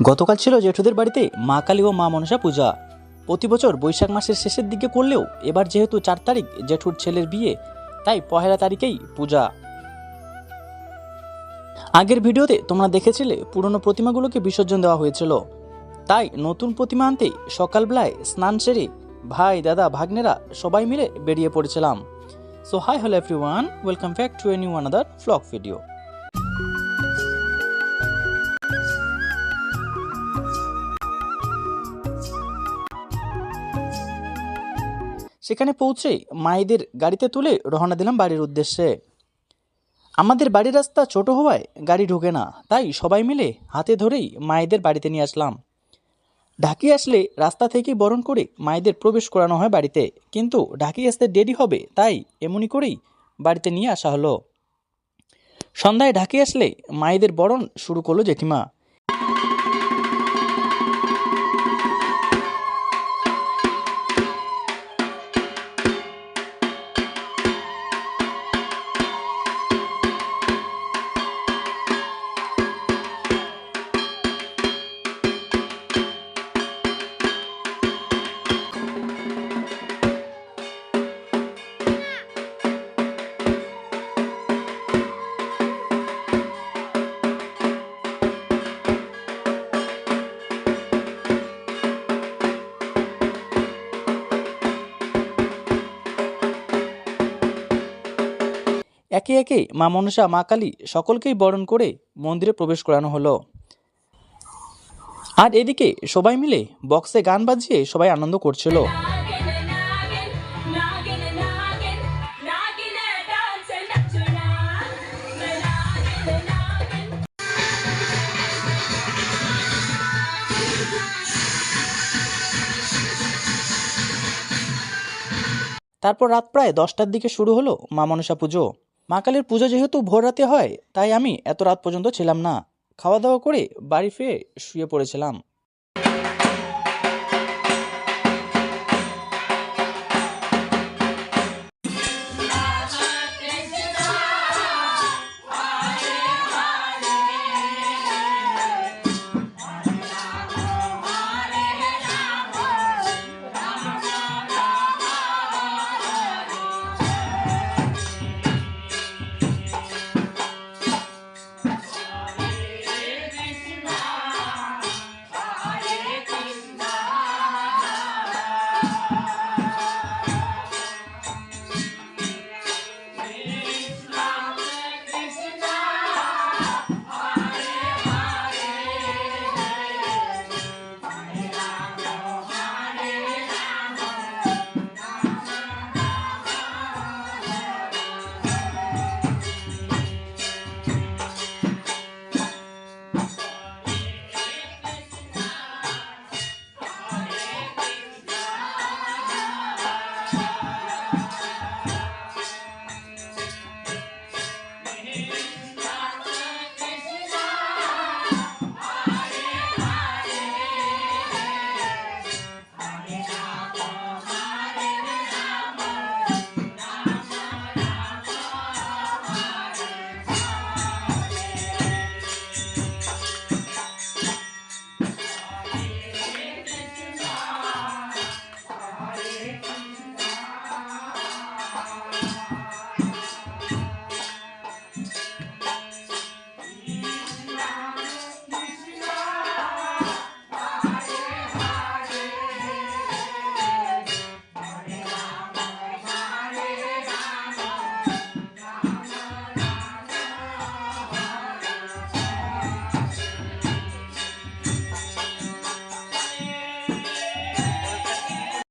গতকাল ছিল জেঠুদের বাড়িতে মা কালী ও মা মনসা পূজা। প্রতি বছর বৈশাখ মাসের শেষের দিকে করলেও এবার যেহেতু চার তারিখ জেঠুর ছেলের বিয়ে, তাই পহেলা তারিখেই পূজা। আগের ভিডিওতে তোমরা দেখেছিলে পুরনো প্রতিমাগুলোকে বিসর্জন দেওয়া হয়েছিল। তাই নতুন প্রতিমা আনতে সকালবেলায় স্নান সেরে ভাই, দাদা, ভাগ্নেরা সবাই মিলে বেরিয়ে পড়েছিলাম। So hi hello everyone welcome back to a new another vlog video সেখানে পৌঁছে মায়েদের গাড়িতে তুলে রওনা দিলাম বাড়ির উদ্দেশ্যে। আমাদের বাড়ির রাস্তা ছোট হওয়ায় গাড়ি ঢোকে না, তাই সবাই মিলে হাতে ধরেই মায়েদের বাড়িতে নিয়ে আসলাম। ঢাকি আসলে রাস্তা থেকে বরণ করে মায়েদের প্রবেশ করানো হয় বাড়িতে, কিন্তু ঢাকি আসতে দেরি হবে, তাই এমনই করেই বাড়িতে নিয়ে আসা হলো। সন্ধ্যায় ঢাকি আসলে মায়েদের বরণ শুরু করল জেঠিমা। একে একে মা মনসা, মা কালী সকলকেই বরণ করে মন্দিরে প্রবেশ করানো হলো আর এদিকে সবাই মিলে বক্সে গান বাজিয়ে সবাই আনন্দ করছিল. তারপর রাত প্রায় দশটার দিকে শুরু হলো মা মনসা পুজো মা কালীর পুজো যেহেতু ভোর রাতে হয়, তাই আমি এত রাত পর্যন্ত ছিলাম না। খাওয়া দাওয়া করে বাড়ি ফিরে শুয়ে পড়েছিলাম।